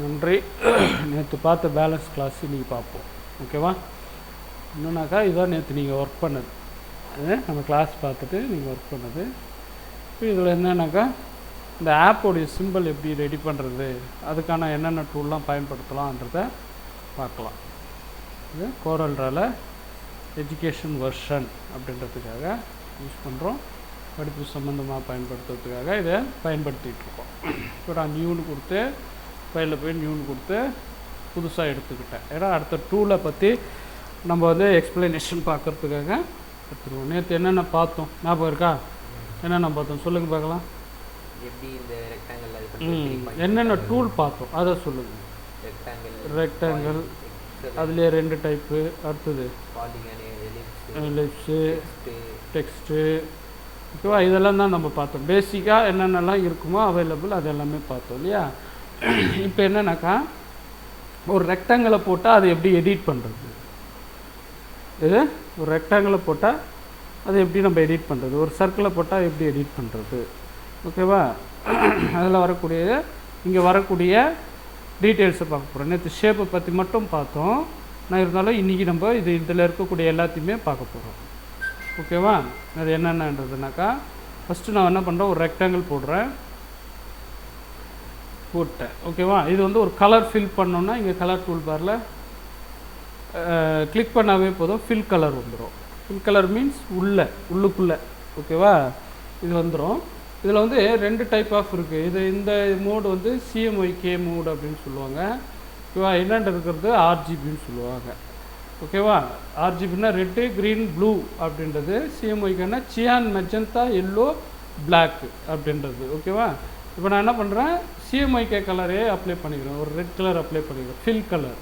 நன்றி. நேற்று பார்த்த பேலன்ஸ் கிளாஸ் இன்றைக்கி பார்ப்போம். ஓகேவா என்னன்னாக்கா இதுதான் நேற்று நீங்கள் ஒர்க் பண்ணது. அது நம்ம கிளாஸ் பார்த்துட்டு நீங்கள் ஒர்க் பண்ணது. இப்போ இதில் என்னன்னாக்கா இந்த ஆப்போடைய சிம்பிள் எப்படி ரெடி பண்ணுறது அதுக்கான என்னென்ன டூல்லாம் பயன்படுத்தலான்றத பார்க்கலாம். இது கோரல்ரால எஜுகேஷன் வெர்ஷன் அப்படின்றதுக்காக யூஸ் பண்ணுறோம் படிப்பு சம்மந்தமாக பயன்படுத்துறதுக்காக இதை பயன்படுத்திகிட்டு இருக்கோம். இப்போ நான் நியூன்னு கொடுத்து ஃபைலில் போய் நியூன்னு கொடுத்து புதுசாக எடுத்துக்கிட்டேன். ஏன்னா அடுத்த டூலை பற்றி நம்ம வந்து எக்ஸ்ப்ளனேஷன் பார்க்குறதுக்காக எடுத்துருவோம். நேற்று என்னென்ன பார்த்தோம்? ஞாபகம் இருக்கா? என்னென்ன பார்த்தோம்? சொல்லுங்கள் பார்க்கலாம். எப்படி இந்த ரெக்டாங்கிள் என்னென்ன டூல் பார்த்தோம்? அதை சொல்லுங்கள் ரெக்டாங்கிள் ரெக்டாங்கிள் அதுலேயே ரெண்டு டைப்பு அடுத்தது? லிப்ஸு டெக்ஸ்ட் டெக்ஸ்ட்டு ஓகேவா? இதெல்லாம் தான் நம்ம பார்த்தோம். பேசிக்காக என்னென்னலாம் இருக்குமோ அவைலபிள் அது எல்லாமே பார்த்தோம் இல்லையா? இப்போ என்னன்னாக்கா ஒரு ரெக்டாங்கிளை போட்டால் அதை எப்படி எடிட் பண்ணுறது இது ஒரு ரெக்டாங்கிளை போட்டால் அதை எப்படி நம்ம எடிட் பண்ணுறது ஒரு சர்க்கிளை போட்டால் எப்படி எடிட் பண்ணுறது ஓகேவா அதில் வரக்கூடிய இங்கே வரக்கூடிய டீட்டெயில்ஸை பார்க்க போகிறோம் நேற்று ஷேப்பை பற்றி மட்டும் பார்த்தோம். நான் இருந்தாலும் இன்றைக்கி நம்ம இது இதில் இருக்கக்கூடிய எல்லாத்தையுமே பார்க்க போகிறோம் ஓகேவா அது என்னென்னன்றதுனாக்கா ஃபஸ்ட்டு நான் என்ன பண்ணுறேன் ஒரு ரெக்டாங்கிள் போடுறேன். போட்டேன். ஓகேவா இது வந்து ஒரு கலர் ஃபில் பண்ணோன்னா இங்கே கலர் டூல் பாரில் கிளிக் பண்ணாவே போதும். ஃபில் கலர் வந்துடும் ஃபில் கலர் மீன்ஸ் உள்ளே உள்ளுக்குள்ளே. ஓகேவா இது வந்துடும் இதில் வந்து ரெண்டு டைப் ஆஃப் இருக்குது இது இந்த மோடு வந்து சிஎம்ஒய்கே மோடு அப்படின்னு சொல்லுவாங்க. ஓகேவா என்னென்ன இருக்கிறது ஆர்ஜிபின்னு சொல்லுவாங்க. ஓகேவா ஆர்ஜிபின்னா ரெட்டு க்ரீன் ப்ளூ அப்படின்றது. சிஎம்ஒய்க்குன்னா சியான் மெஜந்தா எல்லோ பிளாக் அப்படின்றது. ஓகேவா இப்போ நான் என்ன பண்ணுறேன் சிஎம்ஐகே கலரே அப்ளை பண்ணிக்கிறோம். ஒரு ரெட் கலர் அப்ளை பண்ணிக்கிறோம். ஃபில் கலர்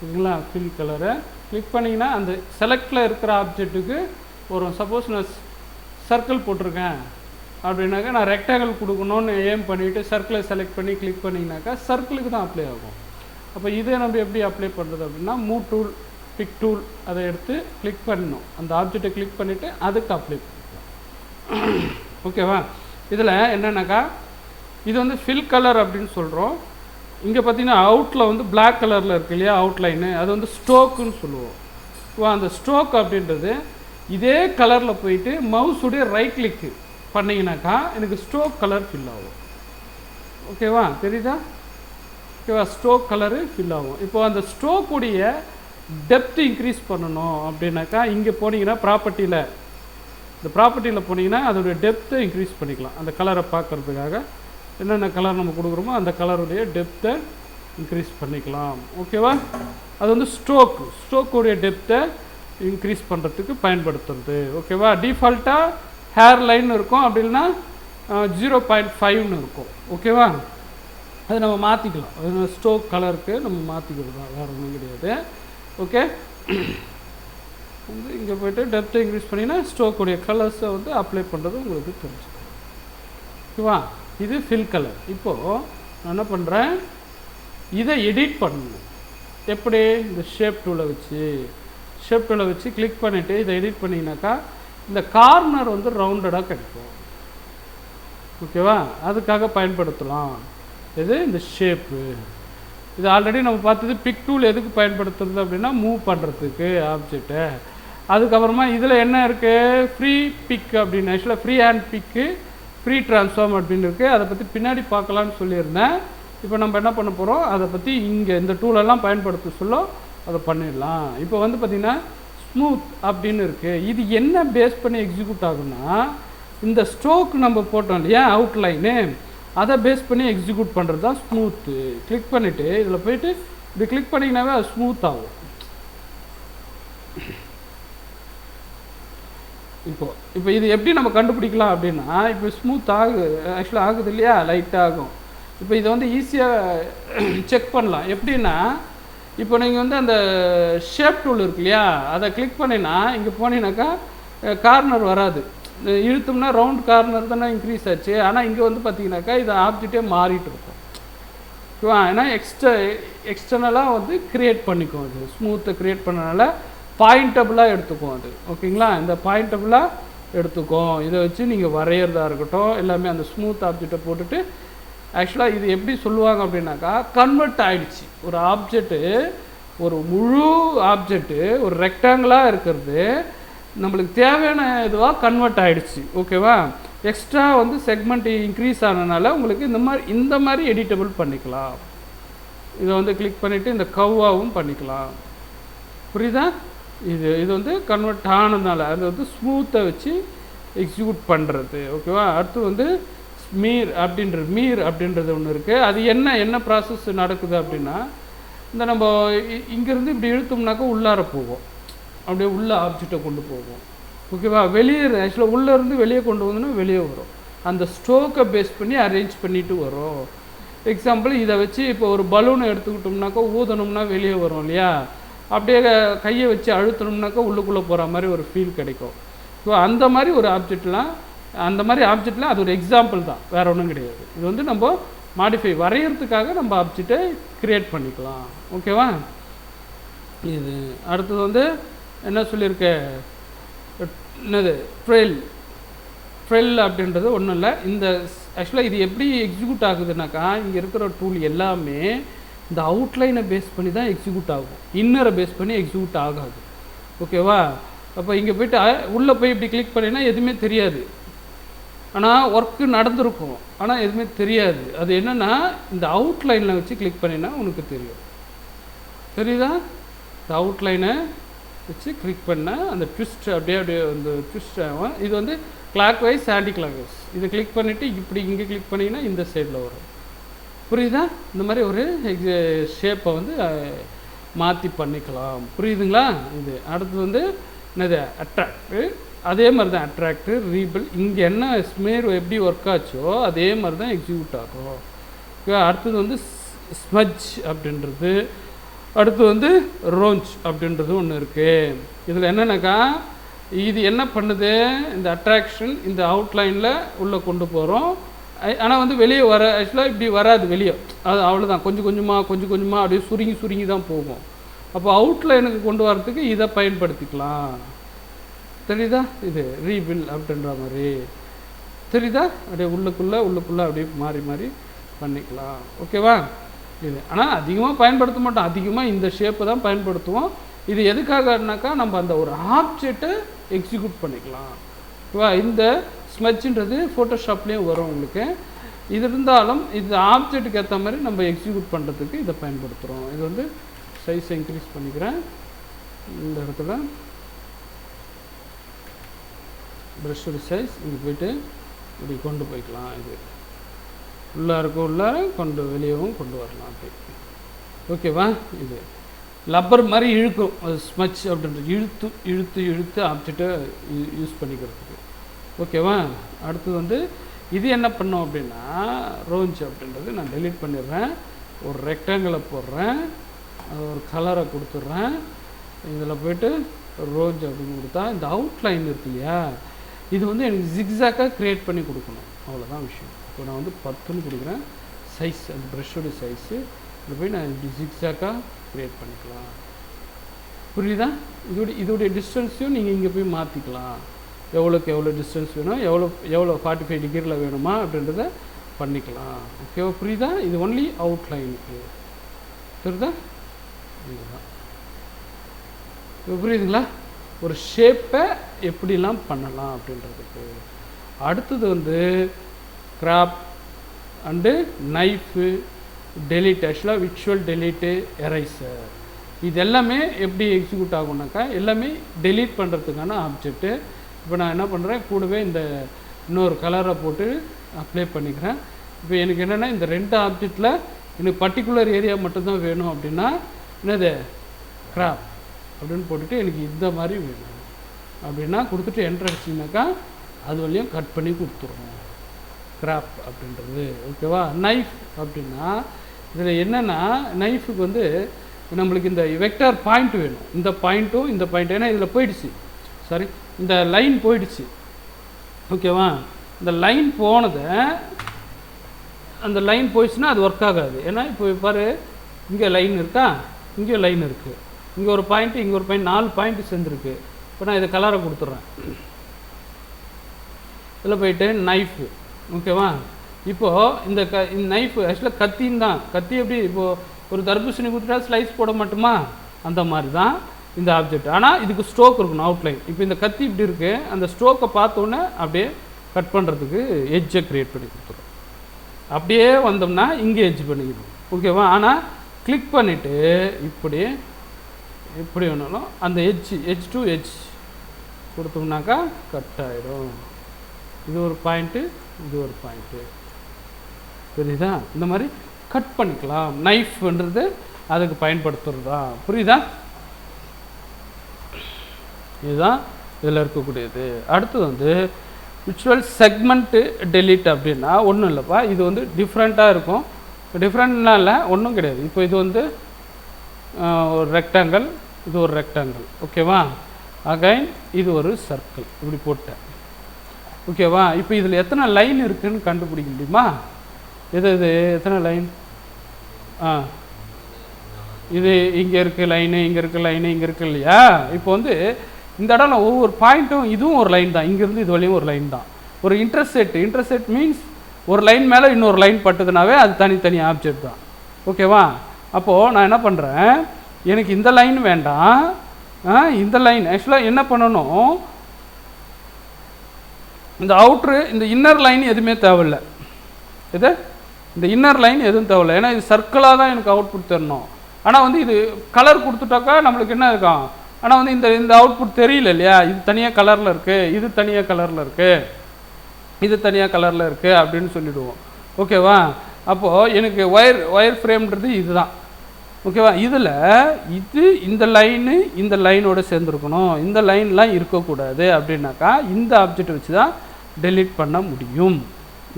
ஓகேங்களா ஃபில் கலரை கிளிக் பண்ணிங்கன்னா அந்த செலக்டில் இருக்கிற ஆப்ஜெக்ட்டுக்கு வரும் சப்போஸ் நான் சர்க்கிள் போட்டிருக்கேன். அப்படின்னாக்கா நான் ரெக்டாங்கிள் கொடுக்கணும்னு ஏம் பண்ணிவிட்டு சர்க்கிளை செலக்ட் பண்ணி கிளிக் பண்ணிங்கனாக்கா சர்க்கிளுக்கு தான் அப்ளை ஆகும். அப்போ இதை நம்ம எப்படி அப்ளை பண்ணுறது அப்படின்னா மூ டூல் பிக் டூல் அதை எடுத்து கிளிக் பண்ணணும். அந்த ஆப்ஜெக்டை கிளிக் பண்ணிவிட்டு அதுக்கு அப்ளை பண்ணிக்கலாம். ஓகேவா இதில் என்னென்னாக்கா இது வந்து ஃபில் கலர் அப்படின்னு சொல்கிறோம் இங்கே பார்த்தீங்கன்னா அவுட்டில் வந்து பிளாக் கலரில் இருக்கு இல்லையா அவுட்லைனு அது வந்து ஸ்ட்ரோக்குன்னு சொல்லுவோம். ஸோ அந்த ஸ்ட்ரோக் அப்படின்றது இதே கலரில் போயிட்டு மவுஸுடைய ரைட் கிளிக்கு பண்ணிங்கனாக்கா எனக்கு ஸ்ட்ரோக் கலர் ஃபில் ஆகும். ஓகேவா தெரியுதா? ஓகேவா ஸ்ட்ரோக் கலரு ஃபில் ஆகும். இப்போ அந்த ஸ்ட்ரோக்குடைய டெப்த் இன்க்ரீஸ் பண்ணணும் அப்படின்னாக்கா இங்கே போனீங்கன்னா ப்ராப்பர்ட்டியில் இந்த ப்ராப்பர்ட்டியில் போனீங்கன்னா அதோடைய டெப்த்தை இன்க்ரீஸ் பண்ணிக்கலாம். அந்த கலரை பார்க்குறதுக்காக. என்னென்ன கலர் நம்ம கொடுக்குறோமோ அந்த கலருடைய டெப்த்தை இன்க்ரீஸ் பண்ணிக்கலாம். ஓகேவா அது வந்து ஸ்ட்ரோக் ஸ்ட்ரோக்குடைய டெப்த்தை இன்க்ரீஸ் பண்ணுறதுக்கு பயன்படுத்துறது. ஓகேவா டிஃபால்ட்டாக ஹேர் லைன் இருக்கும். அப்படின்னா ஜீரோ பாயிண்ட் ஃபைவ்னு இருக்கும். ஓகேவா அது நம்ம மாற்றிக்கலாம் அது ஸ்ட்ரோக் கலருக்கு நம்ம மாற்றிக்கிறது தான். வேறு ஒன்றும் கிடையாது. ஓகே வந்து இங்கே போய்ட்டு டெப்த்தை இன்க்ரீஸ் பண்ணிங்கன்னா ஸ்ட்ரோக்குடைய கலர்ஸை வந்து அப்ளை பண்ணுறது உங்களுக்கு தெரிஞ்சுக்கணும் ஓகேவா இது ஃபில் கலர் இப்போது நான் என்ன பண்ணுறேன் இதை எடிட் பண்ணணும். எப்படி? இந்த ஷேப் டூலை வச்சு. ஷேப் டூலை வச்சு கிளிக் பண்ணிவிட்டு இதை எடிட் பண்ணிங்கனாக்கா இந்த கார்னர் வந்து ரவுண்டடாக கிடைக்கும். ஓகேவா அதுக்காக பயன்படுத்தலாம். இது இந்த ஷேப்பு இது ஆல்ரெடி நம்ம பார்த்தது பிக் டூல் எதுக்கு பயன்படுத்துறது அப்படின்னா மூவ் பண்ணுறதுக்கு ஆப்ஜெக்டை அதுக்கப்புறமா இதில் என்ன இருக்குது ஃப்ரீ பிக் அப்படின்னு. ஆக்சுவலாக free hand pick free transform அப்படின்னு இருக்குது அதை பற்றி பின்னாடி பார்க்கலான்னு சொல்லியிருந்தேன். இப்போ நம்ம என்ன பண்ண போகிறோம் அதை பற்றி இங்கே இந்த டூலெல்லாம் பயன்படுத்த சொல்ல அதை பண்ணிடலாம். இப்போ வந்து பார்த்திங்கன்னா ஸ்மூத் அப்படின்னு இருக்குது இது என்ன பேஸ் பண்ணி எக்ஸிக்யூட் ஆகும்னா இந்த ஸ்ட்ரோக் நம்ம போட்டோம் இல்லையா அவுட்லைனு அதை பேஸ் பண்ணி எக்ஸிக்யூட் பண்ணுறது தான் ஸ்மூத்து கிளிக் பண்ணிவிட்டு இதில் போயிட்டு இப்படி கிளிக் பண்ணிங்கனாவே அது ஸ்மூத் ஆகும். இப்போது இப்போ இது எப்படி நம்ம கண்டுபிடிக்கலாம் அப்படின்னா இப்போ ஸ்மூத் ஆகுது ஆக்சுவலாக ஆகுது இல்லையா? லைட்டாக ஆகும். இப்போ இதை வந்து ஈஸியாக செக் பண்ணலாம். எப்படின்னா இப்போ நீங்கள் வந்து அந்த ஷேப் டூல் இருக்கு இல்லையா? அதை கிளிக் பண்ணினா இங்கே போனீங்கன்னாக்கா கார்னர் வராது. இழுத்தோம்னா ரவுண்ட் கார்னர் தானே இன்க்ரீஸ் ஆச்சு. ஆனால் இங்கே வந்து பார்த்தீங்கன்னாக்கா இது ஆப்ஜெக்டே மாறிட்டு இருக்கும். ஓகேவா? ஏன்னா எக்ஸ்ட்ரா எக்ஸ்டர்னலாக வந்து க்ரியேட் பண்ணிக்கும் அது. ஸ்மூத்தை க்ரியேட் பண்ணனால பாயிண்டபுளாக எடுத்துக்கும் அது. ஓகேங்களா? இந்த பாயிண்டபுளாக எடுத்துக்கும் இதை வச்சு நீங்கள் வரைகிறதா இருக்கட்டும் எல்லாமே அந்த ஸ்மூத் ஆப்ஜெக்டை போட்டுட்டு ஆக்சுவலாக இது எப்படி சொல்லுவாங்க அப்படின்னாக்கா கன்வெர்ட் ஆகிடுச்சு ஒரு ஆப்ஜெக்ட்டு ஒரு முழு ஆப்ஜெக்ட்டு ஒரு ரெக்டாங்கிளாக இருக்கிறது நம்மளுக்கு தேவையான இதுவாக கன்வெர்ட் ஆகிடுச்சு ஓகேவா? எக்ஸ்ட்ரா வந்து செக்மெண்ட் இன்க்ரீஸ் ஆனதுனால உங்களுக்கு இந்த மாதிரி இந்த மாதிரி எடிட்டபிள் பண்ணிக்கலாம். இதை வந்து கிளிக் பண்ணிவிட்டு இந்த கவ்வாவும் பண்ணிக்கலாம். புரியுதா? இது இது வந்து கன்வெர்ட் ஆனதுனால அது வந்து ஸ்மூத்தை வச்சு எக்ஸிக்யூட் பண்ணுறது ஓகேவா அடுத்து வந்து மீர் அப்படின்றது மீர் அப்படின்றது ஒன்று இருக்குது அது என்ன என்ன ப்ராசஸ் நடக்குது அப்படின்னா இந்த நம்ம இ- இப்படி இழுத்தோம்னாக்கா உள்ளார போகும். அப்படியே உள்ள ஆப்ஜெக்டை கொண்டு போகும். ஓகேவா வெளியே ஆக்சுவலாக உள்ளே இருந்து வெளியே கொண்டு வந்தோன்னா வெளியே வரும். அந்த ஸ்ட்ரோக்கை பேஸ் பண்ணி அரேஞ்ச் பண்ணிட்டு வரும். எக்ஸாம்பிள் இதை வச்சு இப்போ ஒரு பலூனை எடுத்துக்கிட்டோம்னாக்கா ஊதணும்னா வெளியே வரும் இல்லையா? அப்படியே கையை வச்சு அழுத்தணும்னாக்கா உள்ளுக்குள்ளே போகிற மாதிரி ஒரு ஃபீல் கிடைக்கும். ஸோ அந்த மாதிரி ஒரு ஆப்ஜெக்ட்லாம் அந்த மாதிரி ஆப்ஜெக்ட்லாம் அது ஒரு எக்ஸாம்பிள் தான். வேறு ஒன்றும் கிடையாது. இது வந்து நம்ம மாடிஃபை வரைகிறதுக்காக நம்ம ஆப்ஜெக்டை க்ரியேட் பண்ணிக்கலாம். ஓகேவா இது அடுத்தது வந்து என்ன சொல்லியிருக்க? என்னது? ட்ரெயில் ட்ரெயில் அப்படின்றது ஒன்றும் இல்லை. இந்த ஆக்சுவலாக இது எப்படி எக்ஸிக்யூட் ஆகுதுனாக்கா இங்கே இருக்கிற டூல் எல்லாமே இந்த அவுட்லைனை பேஸ் பண்ணி தான் எக்ஸிக்யூட் ஆகும். இன்னரை பேஸ் பண்ணி எக்ஸிக்யூட் ஆகாது. ஓகேவா அப்போ இங்கே போயிட்டு உள்ளே போய் இப்படி கிளிக் பண்ணினா எதுவுமே தெரியாது. ஆனால் ஒர்க்கு நடந்திருக்கும். ஆனால் எதுவுமே தெரியாது. அது என்னென்னா இந்த அவுட்லைனில் வச்சு கிளிக் பண்ணினா உனக்கு தெரியும். தெரியுதா? இந்த அவுட்லைனை வச்சு கிளிக் பண்ணால் அந்த ட்விஸ்ட் அப்படியே அப்படியே அந்த ட்விஸ்ட் ஆகும். இது வந்து clockwise anticlockwise இதை கிளிக் பண்ணிவிட்டு இப்படி இங்கே கிளிக் பண்ணிங்கன்னா இந்த சைடில் வரும். புரியுதா? இந்த மாதிரி ஒரு ஷேப்பை வந்து மாற்றி பண்ணிக்கலாம். புரியுதுங்களா? இது அடுத்து வந்து என்னது? அட்ராக்டு அதே மாதிரி தான் அட்ராக்டு ரீபிள் இங்கே என்ன ஸ்மேர் எப்படி ஒர்க் ஆச்சோ அதே மாதிரி தான் எக்ஸிக்யூட் ஆகும். அடுத்தது வந்து ஸ்மஜ் அப்படின்றது. அடுத்து வந்து ரோஞ்ச் அப்படின்றது ஒன்று இருக்குது இதில் என்னென்னாக்கா? இது என்ன பண்ணுது? இந்த அட்ராக்ஷன் இந்த அவுட்லைனில் உள்ளே கொண்டு போகிறோம் ஆனால் வந்து வெளியே வர ஆக்சுவலாக இப்படி வராது வெளியே. அது அவ்வளோதான் கொஞ்சம் கொஞ்சமாக கொஞ்சம் கொஞ்சமாக அப்படியே சுருங்கி சுருங்கி தான் போகும். அப்போ அவுட்லைனுக்கு கொண்டு வரத்துக்கு இதை பயன்படுத்திக்கலாம். தெரியுதா? இது ரீபில் அப்படின்ற மாதிரி. தெரியுதா? அப்படியே உள்ளுக்குள்ளே உள்ளுக்குள்ளே அப்படியே மாறி மாறி பண்ணிக்கலாம். ஓகேவா இது. ஆனால் அதிகமாக பயன்படுத்த மாட்டோம். அதிகமாக இந்த ஷேப்பை தான் பயன்படுத்துவோம். இது எதுக்காகனாக்கா நம்ம அந்த ஒரு ஆப்ஜெக்டை எக்ஸிக்யூட் பண்ணிக்கலாம். ஓகேவா இந்த ஸ்மெட்சுன்றது ஃபோட்டோஷாப்லேயும் வரும் உங்களுக்கு. இது இருந்தாலும் இந்த ஆப்ஜெக்ட்டுக்கு ஏற்ற மாதிரி நம்ம எக்ஸிக்யூட் பண்ணுறதுக்கு இதை பயன்படுத்துகிறோம் இது வந்து சைஸை இன்க்ரீஸ் பண்ணிக்கிறேன். இந்த இடத்துல. ப்ரஷோட சைஸ் இங்கே போயிட்டு இப்படி கொண்டு போய்க்கலாம் இது. உள்ளாருக்கும் உள்ளார கொண்டு வெளியவும் கொண்டு வரலாம் அப்படி. ஓகேவா? இது. லப்பர் மாதிரி இழுக்கும். அது ஸ்மச் அப்படின்றது இழுத்து இழுத்து இழுத்து ஆப்ஜெக்டை யூஸ் பண்ணிக்கிறதுக்கு. ஓகேவா? அடுத்தது வந்து இது என்ன பண்ணோம் அப்படின்னா ரோஞ்ச் அப்படின்றது நான் டெலீட் பண்ணிடுறேன். ஒரு ரெக்டாங்கிளை போடுறேன். அது ஒரு கலரை கொடுத்துட்றேன். இதில் போயிட்டு ரோஞ்ச் அப்படின்னு கொடுத்தா இந்த அவுட்லைன் இருக்கு இல்லையா? இது வந்து எனக்கு ஜிக்ஸாக்காக க்ரியேட் பண்ணி கொடுக்கணும். அவ்வளோதான் விஷயம். இப்போ நான் வந்து பத்துன்னு கொடுக்குறேன். சைஸ் அந்த ப்ரஷ்ஷோட சைஸு இதில் போய் நான் இப்படி ஜிக்ஸாக்காக க்ரியேட் பண்ணிக்கலாம். புரியுதா? இதோட இதோடைய டிஸ்டன்ஸையும் நீங்கள் இங்கே போய் மாற்றிக்கலாம் எவ்வளோக்கு எவ்வளோ டிஸ்டன்ஸ் வேணும் எவ்வளோ எவ்வளோ ஃபார்ட்டி ஃபைவ் டிகிரியில் வேணுமா அப்படின்றத பண்ணிக்கலாம். ஓகேவா புரியுதா? இது ஒன்லி அவுட்லைனுக்கு புரியுதா இதுதான். புரியுதுங்களா? ஒரு ஷேப்பை எப்படிலாம் பண்ணலாம் அப்படின்றதுக்கு. அடுத்தது வந்து கிராப் அண்டு நைஃபு டெலிட் ஆக்சுவலாக விஷுவல் டெலிட்டு எரைசர் இது எல்லாமே எப்படி எக்ஸிக்யூட் ஆகுனாக்கா எல்லாமே டெலீட் பண்ணுறதுக்கான ஆப்ஜெக்ட்டு இப்போ நான் என்ன பண்ணுறேன் கூடவே இந்த இன்னொரு கலரை போட்டு அப்ளை பண்ணிக்கிறேன். இப்போ எனக்கு என்னென்னா இந்த ரெண்டு ஆப்ஜெக்டில் எனக்கு பர்டிகுலர் ஏரியா மட்டும்தான் வேணும் அப்படின்னா என்னது? கிராப் அப்படின்னு போட்டுட்டு எனக்கு இந்த மாதிரி வேணும். அப்படின்னா கொடுத்துட்டு என்ட்ரு அடிச்சிங்கனாக்கா அது வழியும் கட் பண்ணி கொடுத்துருவோம். கிராப் அப்படின்றது. ஓகேவா நைஃப் அப்படின்னா இதில் என்னென்னா நைஃபுக்கு வந்து நம்மளுக்கு இந்த வெக்டார் பாயிண்ட் வேணும். இந்த பாயிண்ட்டும் இந்த பாயிண்ட் ஏன்னா இதில் போயிடுச்சு. சாரி இந்த லைன் போயிடுச்சு. ஓகேவா இந்த லைன் போனதை அந்த லைன் போயிடுச்சுன்னா அது ஒர்க் ஆகாது. ஏன்னா இப்போ பாரு இங்கே லைன் இருக்கா? இங்கே லைன் இருக்குது இங்கே ஒரு பாயிண்ட்டு இங்கே ஒரு பாயிண்ட் நாலு பாயிண்ட்டு சேர்ந்துருக்கு. இப்போ நான் இதை கலரை கொடுத்துட்றேன். இதில் போயிட்டு நைஃபு ஓகேவா இப்போது இந்த க இந்த நைஃபு ஆக்சுவலாக கத்தின்னு தான். கத்தி எப்படி? இப்போது ஒரு தர்பூசணி கொடுத்துட்டா ஸ்லைஸ் போட மாட்டோமா? அந்த மாதிரி தான். இந்த ஆப்ஜெக்ட் ஆனால் இதுக்கு ஸ்ட்ரோக் இருக்கணும் அவுட்லைன் இப்போ இந்த கத்தி இப்படி இருக்குது அந்த ஸ்ட்ரோக்கை பார்த்தோன்னே அப்படியே கட் பண்ணுறதுக்கு எட்ஜை க்ரியேட் பண்ணி கொடுத்துரும். அப்படியே வந்தோம்னா இங்கே எட்ஜ் பண்ணிக்கணும் ஓகேவா ஆனால் கிளிக் பண்ணிவிட்டு இப்படி எப்படி வேணாலும் அந்த எட்ஜ் எட்ஜ் டு எட்ஜ் கொடுத்தோம்னாக்கா கட் ஆகிடும் இது ஒரு பாயிண்ட்டு இது ஒரு பாயிண்ட்டு புரியுதா? இந்த மாதிரி கட் பண்ணிக்கலாம். நைஃப்ன்றது அதுக்கு பயன்படுத்துகிறதா புரியுதா? இதுதான் இதில் இருக்கக்கூடியது. அடுத்தது வந்து விச்சுவல் செக்மெண்ட்டு டெலீட் அப்படின்னா ஒன்றும் இல்லைப்பா. இது வந்து டிஃப்ரெண்ட்டாக இருக்கும். டிஃப்ரெண்ட்லாம் இல்லை ஒன்றும் கிடையாது. இப்போ இது வந்து ஒரு ரெக்டாங்கிள் இது ஒரு ரெக்டாங்கிள் ஓகேவா அகைன் இது ஒரு சர்க்கிள் இப்படி போட்டேன் ஓகேவா இப்போ இதில் எத்தனை லைன் இருக்குதுன்னு கண்டுபிடிக்க முடியுமா? எது இது எத்தனை லைன் ஆ. இது இங்கே இருக்க லைனு இங்கே இருக்க லைனு இங்கே இருக்குது இல்லையா? இப்போ வந்து இந்த இடம்ல ஒவ்வொரு பாயிண்ட்டும் இதுவும் ஒரு லைன் தான். இங்கேருந்து இது வரையும் ஒரு லைன் தான். ஒரு இன்டர்செட் இன்டர்செட் மீன்ஸ் ஒரு லைன் மேலே இன்னொரு லைன் பட்டுதுனாவே அது தனித்தனி ஆப்ஜெக்ட் தான். ஓகேவா அப்போது நான் என்ன பண்ணுறேன் எனக்கு இந்த லைன் வேண்டாம். ஆ, இந்த லைன் ஆக்சுவலாக என்ன பண்ணணும்? இந்த அவுட்ரு இந்த இன்னர் லைன் எதுவுமே தேவையில்லை. இது இந்த இன்னர் லைன் எதுவும் தேவையில்லை. ஏன்னா இது சர்க்கிளாக தான் எனக்கு அவுட்புட் தரணும். ஆனால் வந்து இது கலர் கொடுத்துட்டாக்கா நம்மளுக்கு என்ன இருக்கும்? ஆனால் வந்து இந்த இந்த அவுட்புட் தெரியல இல்லையா? இது தனியாக கலரில் இருக்குது இது தனியாக கலரில் இருக்குது இது தனியாக கலரில் இருக்குது அப்படின்னு சொல்லிவிடுவோம் ஓகேவா அப்போது எனக்கு ஒயர் ஒயர் ஃப்ரேம்ன்றது இதுதான். ஓகேவா இதில் இது இந்த லைனு இந்த லைனோட சேர்ந்துருக்கணும். இந்த லைன்லாம் இருக்கக்கூடாது அப்படின்னாக்கா இந்த ஆப்ஜெக்ட் வச்சு தான் டெலிட் பண்ண முடியும்.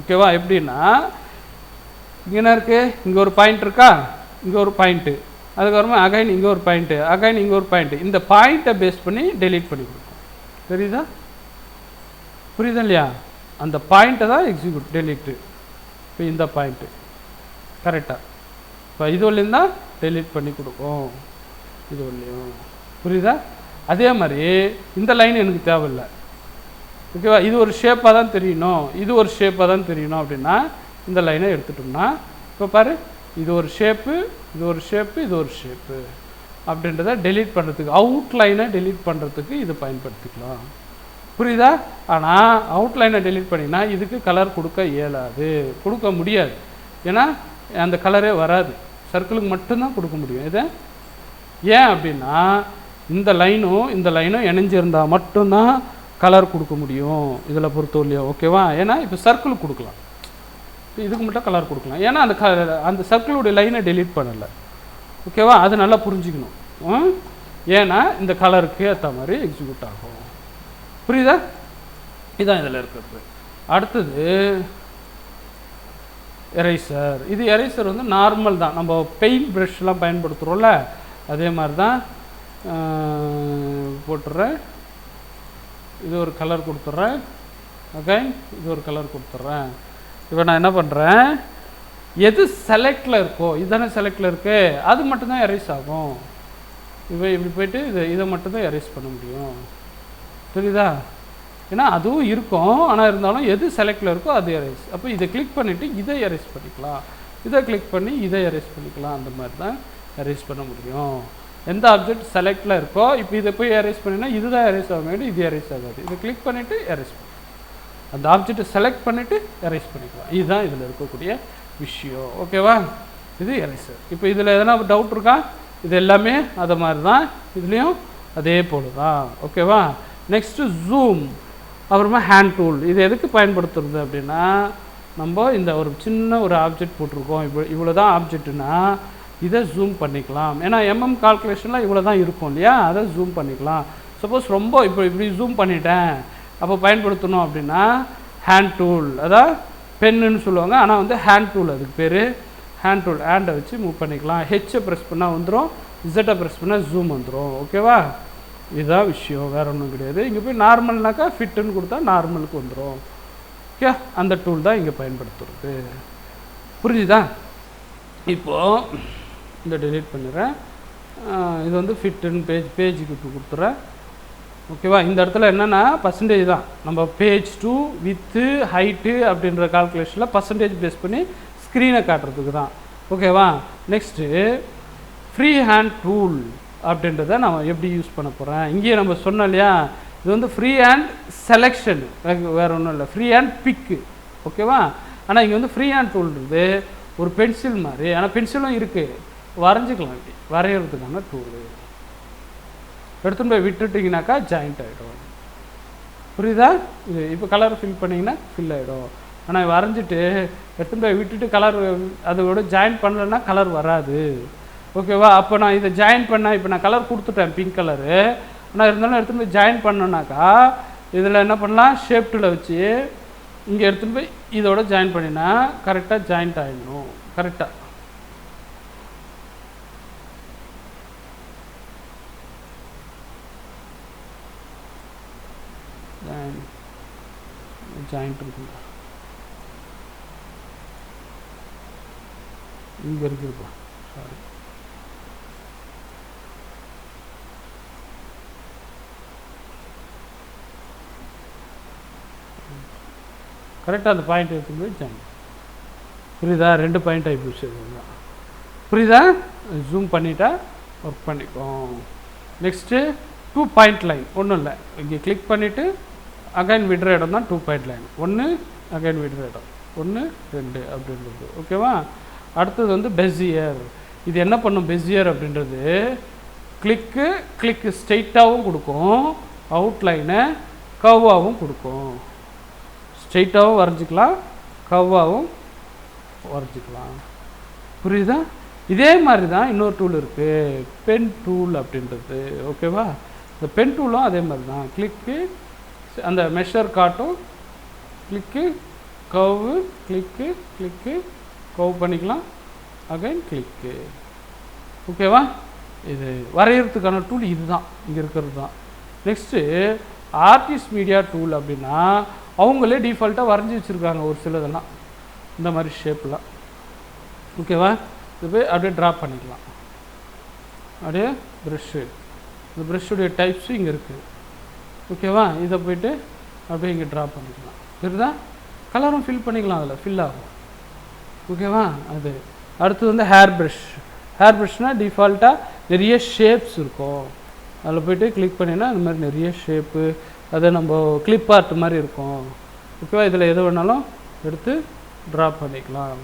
ஓகேவா எப்படின்னா இங்கே என்ன இருக்குது இங்கே ஒரு பாயிண்ட் இருக்கா? இங்கே ஒரு பாயிண்ட்டு அதுக்கப்புறமா அகைன் இங்கே ஒரு பாயிண்ட்டு அகைன் இங்கே ஒரு பாயிண்ட்டு இந்த பாயிண்ட்டை பேஸ் பண்ணி டெலீட் பண்ணி கொடுக்கும் தெரியுதா புரியுதா இல்லையா? அந்த பாயிண்ட்டை தான் எக்ஸிக்யூட் டெலிட்டு இப்போ இந்த பாயிண்ட்டு கரெக்டாக இப்போ இது வழியும் தான் டெலீட் பண்ணி கொடுக்கும். இது வரையும் புரியுதா? அதே மாதிரி இந்த லைன் எனக்கு தேவையில்லை. ஓகேவா இது ஒரு ஷேப்பாக தான் தெரியணும். இது ஒரு ஷேப்பாக தான் தெரியணும் அப்படின்னா இந்த லைனை எடுத்துட்டோம்னா இப்போ பாரு இது ஒரு ஷேப்பு இது ஒரு ஷேப்பு இது ஒரு ஷேப்பு அப்படின்றத டெலீட் பண்ணுறதுக்கு அவுட்லைனை டெலீட் பண்ணுறதுக்கு இது பயன்படுத்திக்கலாம். புரியுதா? ஆனால் அவுட்லைனை டெலீட் பண்ணினா இதுக்கு கலர் கொடுக்க இயலாது. கொடுக்க முடியாது. ஏன்னா அந்த கலரே வராது. சர்க்கிளுக்கு மட்டும்தான் கொடுக்க முடியும். இதை ஏன் அப்படின்னா இந்த லைனும் இந்த லைனும் இணைஞ்சிருந்தால் மட்டும்தான் கலர் கொடுக்க முடியும். இதில் பொறுத்தவரையும் ஓகேவா ஏன்னா இப்போ சர்க்கிள் கொடுக்கலாம். இதுக்கு மட்டும் கலர் கொடுக்கலாம். ஏன்னா அந்த க அந்த சர்க்கிளுடைய லைனை டெலீட் பண்ணலை. ஓகேவா அது நல்லா புரிஞ்சுக்கணும். ம்? ஏன்னா இந்த கலருக்கு ஏற்ற மாதிரி எக்ஸிக்யூட் ஆகும். புரியுதா? இதுதான் இதில் இருக்கிறது. அடுத்தது எரேசர் இது எரேசர் வந்து நார்மல் தான். நம்ம பெயிண்ட் ப்ரஷ்லாம் பயன்படுத்துகிறோம்ல அதே மாதிரி தான் போட்டுடுறேன் இது ஒரு கலர் கொடுத்துட்றேன் ஓகே இது ஒரு கலர் கொடுத்துட்றேன் இப்போ நான் என்ன பண்ணுறேன் எது செலக்டில் இருக்கோ இதுதானே செலக்டில் இருக்கு. அது மட்டும்தான் எரேஸ் ஆகும். இப்போ இப்படி போயிட்டு இதை இதை மட்டும்தான் எரேஸ் பண்ண முடியும். புரியுதா ஏன்னா அதுவும் இருக்கும். ஆனால் இருந்தாலும் எது செலக்டில் இருக்கோ அது எரேஸ் அப்போ இதை கிளிக் பண்ணிவிட்டு இதை எரேஸ் பண்ணிக்கலாம். இதை கிளிக் பண்ணி இதை எரேஸ் பண்ணிக்கலாம். அந்த மாதிரி தான் எரேஸ் பண்ண முடியும். எந்த ஆப்ஜெக்ட் செலக்டில் இருக்கோ இப்போ இதை போய் எரேஸ் பண்ணினா இதுதான் எரேஸ் ஆக வேண்டும் இது எரேஸ் ஆகாது. இதை கிளிக் பண்ணிவிட்டு எரேஸ் பண்ணி அந்த ஆப்ஜெக்ட்டை செலக்ட் பண்ணிவிட்டு எரேஸ் பண்ணிக்கலாம். இதுதான் இதில் இருக்கக்கூடிய விஷயம். ஓகேவா இது எரேசர் இப்போ இதில் எதனா டவுட் இருக்கா? இது எல்லாமே அதை மாதிரி தான் இதுலேயும் அதே போல் தான் ஓகேவா நெக்ஸ்ட்டு ஜூம் அப்புறமா ஹேண்ட் டூல் இது எதுக்கு பயன்படுத்துறது அப்படின்னா நம்ம இந்த ஒரு சின்ன ஒரு ஆப்ஜெக்ட் போட்டிருக்கோம். இப்போ இவ்வளோ தான் ஆப்ஜெக்ட்னா இதை ஜூம் பண்ணிக்கலாம். ஏன்னா எம்எம் கால்குலேஷனில் இவ்வளோ தான் இருக்கும் இல்லையா? அதை ஜூம் பண்ணிக்கலாம். சப்போஸ் ரொம்ப இப்போ இப்படி ஜூம் பண்ணிட்டேன். அப்போ பயன்படுத்தணும் அப்படின்னா ஹேண்ட் டூல் அதான் பென்னுன்னு சொல்லுவாங்க. ஆனால் வந்து ஹேண்ட் டூல் அதுக்கு பேர். ஹேண்ட் டூல் ஹேண்டை வச்சு மூவ் பண்ணிக்கலாம். ஹெச்சை ப்ரெஸ் பண்ணால் வந்துடும் இசட்டை ப்ரெஸ் பண்ணால் ஜூம் வந்துடும் ஓகேவா இதுதான் விஷயம். வேறு ஒன்றும் கிடையாது. இங்கே போய் நார்மல்னாக்கா ஃபிட்டுன்னு கொடுத்தா நார்மலுக்கு வந்துடும் ஓகே அந்த டூல் தான் இங்கே பயன்படுத்துறது. புரிஞ்சுதா? இப்போது இந்த டெலீட் பண்ணிடுறேன். இது வந்து ஃபிட்டுன்னு பேஜ் பேஜுக்கு இப்போ கொடுத்துட்றேன். ஓகேவா? இந்த இடத்துல என்னென்னா பர்சன்டேஜ் தான். நம்ம பேஜ் டூ வித்து ஹைட்டு அப்படின்ற கால்குலேஷனில் பர்சன்டேஜ் பேஸ் பண்ணி ஸ்க்ரீனை காட்டுறதுக்கு தான். ஓகேவா? நெக்ஸ்ட்டு ஃப்ரீ ஹேண்ட் டூல் அப்படின்றத நம்ம எப்படி யூஸ் பண்ண போகிறேன் இங்கேயே நம்ம சொன்னோம் இல்லையா? இது வந்து ஃப்ரீ ஹேண்ட் செலெக்ஷன் வேறு ஒன்றும் இல்லை. ஃப்ரீ ஹேண்ட் பிக்கு ஓகேவா? ஆனால் இங்கே வந்து ஃப்ரீ ஹேண்ட் டூல்ன்றது ஒரு பென்சில் மாதிரி. ஆனால் பென்சிலும் இருக்குது வரைஞ்சிக்கலாம். இப்படி வரைகிறதுக்கான டூலு எடுத்துன்னு போய் விட்டுட்டிங்கனாக்கா ஜாயிண்ட் ஆகிடும் புரியுதா? இது இப்போ கலர் ஃபில் பண்ணிங்கன்னா ஃபில் ஆகிடும் ஆனால் வரைஞ்சிட்டு எடுத்துன்னு போய் விட்டுட்டு கலர் அதோட ஜாயின் பண்ணலைன்னா கலர் வராது. ஓகேவா அப்போ நான் இதை ஜாயின் பண்ண இப்போ நான் கலர் கொடுத்துட்டேன் பிங்க் கலரு ஆனால் இருந்தாலும் எடுத்துன்னு போய் ஜாயின் பண்ணோன்னாக்கா இதில் என்ன பண்ணலாம்? ஷேப்டில் வச்சு இங்கே எடுத்துன்னு போய் இதோட ஜாயின் பண்ணினா கரெக்டாக ஜாயிண்ட் ஆகிடணும் கரெக்டாக ஜாயிண்ட் இருக்குங்க இங்கே இருக்குதுப்பா. சாரி கரெக்டாக அந்த பாயிண்ட் இருக்கும்போது ஜாயின் புரியுதா? ரெண்டு பாயிண்ட் ஆகி போச்சு இதுதான். புரியுதா? ஜூம் பண்ணிட்டா ஒர்க் பண்ணிக்கோம். நெக்ஸ்ட்டு டூ பாயிண்ட் லைன் ஒன்றும் இல்லை. இங்கே கிளிக் பண்ணிவிட்டு அகைன் விடுற இடம் தான் டூ பாயிண்ட் லைன் ஒன்று அகைன் விடுற இடம். ஒன்று ரெண்டு அப்படின்றது. ஓகேவா அடுத்தது வந்து பெஸ்இயர் இது என்ன பண்ணும்? பெஸ்இயர் அப்படின்றது கிளிக்கு கிளிக்கு ஸ்ட்ரெயிட்டாகவும் கொடுக்கும். அவுட்லைனை கவ்வாகவும் கொடுக்கும். ஸ்ட்ரெயிட்டாகவும் வரைஞ்சிக்கலாம். கவ்வாகவும் வரைஞ்சிக்கலாம். புரியுதா? இதே மாதிரி தான் இன்னொரு டூல் இருக்குது பென் டூல் அப்படின்றது. ஓகேவா இந்த பென் டூலும் அதே மாதிரி தான். கிளிக்கு அந்த மெஷர் காட்டும். கிளிக்கு கவு கிளிக்கு கிளிக்கு கவு பண்ணிக்கலாம். அகைன் கிளிக்கு ஓகேவா இது வரைகிறதுக்கான டூல் இதுதான். இங்கே இருக்கிறது தான் நெக்ஸ்ட்டு ஆர்டிஸ்ட் மீடியா டூல் அப்படின்னா அவங்களே டிஃபால்ட்டாக வரைஞ்சி வச்சுருக்காங்க ஒரு சிலதெல்லாம். இந்த மாதிரி ஷேப்லாம் ஓகேவா இது போய் அப்படியே ட்ரா பண்ணிக்கலாம். அப்படியே ப்ரெஷ்ஷு இந்த ப்ரெஷ்ஷுடைய டைப்ஸும் இங்கே இருக்குது ஓகேவா? இதை போயிட்டு அப்படியே இங்கே ட்ரா பண்ணிக்கலாம். புரியுதா? கலரும் ஃபில் பண்ணிக்கலாம் அதில். ஃபில் ஆகும். ஓகேவா? அது. அடுத்து வந்து ஹேர் ப்ரஷ் ஹேர் ப்ரஷ்னால் டிஃபால்ட்டாக நிறைய ஷேப்ஸ் இருக்கும். அதில் போயிட்டு கிளிக் பண்ணினா இந்த மாதிரி நிறைய ஷேப்பு அதை நம்ம கிளிப் ஆர்ட் மாதிரி இருக்கும். ஓகேவா? இதில் எது வேணாலும் எடுத்து ட்ரா பண்ணிக்கலாம்.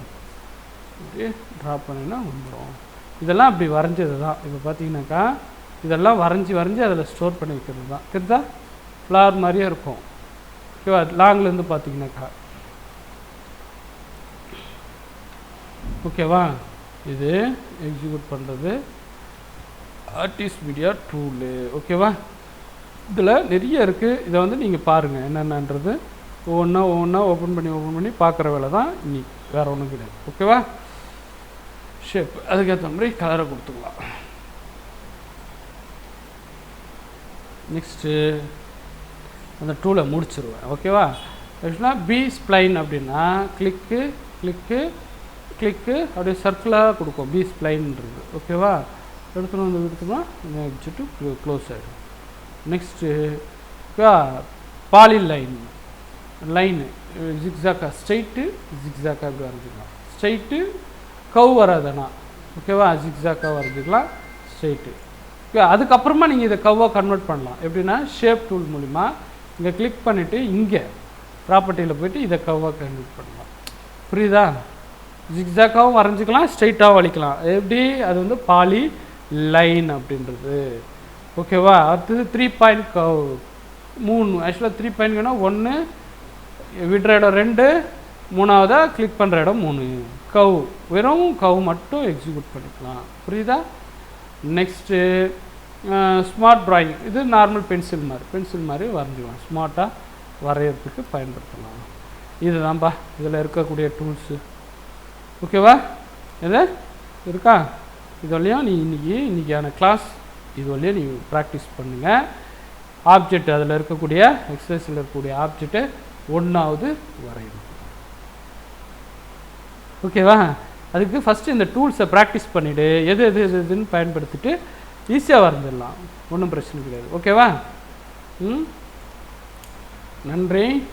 இப்படி ட்ரா பண்ணினா வந்துடும் இதெல்லாம் அப்படி வரைஞ்சது தான் இப்போ பார்த்தீங்கன்னாக்கா இதெல்லாம் வரைஞ்சி வரைஞ்சி அதில் ஸ்டோர் பண்ணி வைக்கிறது தான் தெரியுதா ஃப்ளவர் மாதிரியே இருக்கும். ஓகேவா? லாங்லேருந்து பார்த்தீங்கன்னாக்கா ஓகேவா? இது எக்ஸிக்யூட் பண்ணுறது ஆர்டிஸ்ட் மீடியா டூலு ஓகேவா? இதில் நிறைய இருக்குது இதை வந்து நீங்கள் பாருங்கள் என்னென்னன்றது. ஒவ்வொன்றா ஒவ்வொன்றா ஓப்பன் பண்ணி ஓப்பன் பண்ணி பார்க்குற வேலை தான் இன்னைக்கு வேறு ஒன்றும் கிடையாது. ஓகேவா? ஷேப் அதுக்கேற்ற மாதிரி கலரை கொடுத்துக்கலாம். நெக்ஸ்ட்டு அந்த டூலை முடிச்சிருவேன். ஓகேவா ஆக்சுவலாக பி ஸ்ப்ளைன் அப்படின்னா கிளிக்கு கிளிக்கு கிளிக்கு அப்படியே சர்க்கிளாக கொடுக்கும். பி ஸ்ப்ளைன்றது ஓகேவா எடுத்துகிட்டு வந்து எடுத்தோம்னா வச்சுட்டு க்ளோஸ் ஆகிடும் நெக்ஸ்ட்டு பாலி லைன் லைனு ஜிக்ஸாக்கா ஸ்ட்ரைட்டு ஜிக்ஸாக்கா இப்படி வரைஞ்சிக்கலாம். ஸ்ட்ரைட்டு கவ் வராதனா ஓகேவா ஜிக்ஸாக்கா வரைஞ்சிக்கலாம். ஸ்ட்ரைட்டு ஓகே அதுக்கப்புறமா நீங்கள் இதை கவ்வாக கன்வெர்ட் பண்ணலாம். எப்படின்னா ஷேப் டூல் மூலிமா இங்கே கிளிக் பண்ணிவிட்டு இங்கே ப்ராப்பர்ட்டியில் போய்ட்டு இதை கவ்வாக கன்வெர்ட் பண்ணலாம். புரியுதா? ஜிக்ஸாக்காவும் வரைஞ்சிக்கலாம் ஸ்ட்ரைட்டாகவும் வலிக்கலாம் எப்படி? அது வந்து பாலி லைன் அப்படின்றது. ஓகேவா அடுத்தது த்ரீ பாயிண்ட் கவ் மூணு. ஆக்சுவலாக த்ரீ பாயிண்ட் வேணால் ஒன்று விடுற இடம் ரெண்டு மூணாவதாக கிளிக் பண்ணுற இடம் மூணு. கவ் வெறும் கவ் மட்டும் எக்ஸிக்யூட் பண்ணிக்கலாம். புரியுதா? நெக்ஸ்ட்டு ஸ்மார்ட் ட்ராயிங் இது நார்மல் பென்சில் மாதிரி. பென்சில் மாதிரி வரைஞ்சிக்கலாம் ஸ்மார்ட்டாக வரைகிறதுக்கு பயன்படுத்தலாம். இதுதான்ப்பா இதில் இருக்கக்கூடிய டூல்ஸு ஓகேவா எது இருக்கா? இது வழியாக நீ இன்றைக்கி இன்றைக்கான கிளாஸ் இது வழியாக நீ ப்ராக்டிஸ் பண்ணுங்கள் ஆப்ஜெக்ட் அதில் இருக்கக்கூடிய எக்ஸசைஸில் இருக்கக்கூடிய ஆப்ஜெக்டை ஒன்றாவது வரையணும். ஓகேவா அதுக்கு ஃபஸ்ட்டு இந்த டூல்ஸை ப்ராக்டிஸ் பண்ணிவிடு எது எது எது எதுன்னு பயன்படுத்திட்டு ஈஸியாக வரைஞ்சிடலாம். ஒன்றும் பிரச்சனை கிடையாது. ஓகேவா? ம்? நன்றி.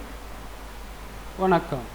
வணக்கம்.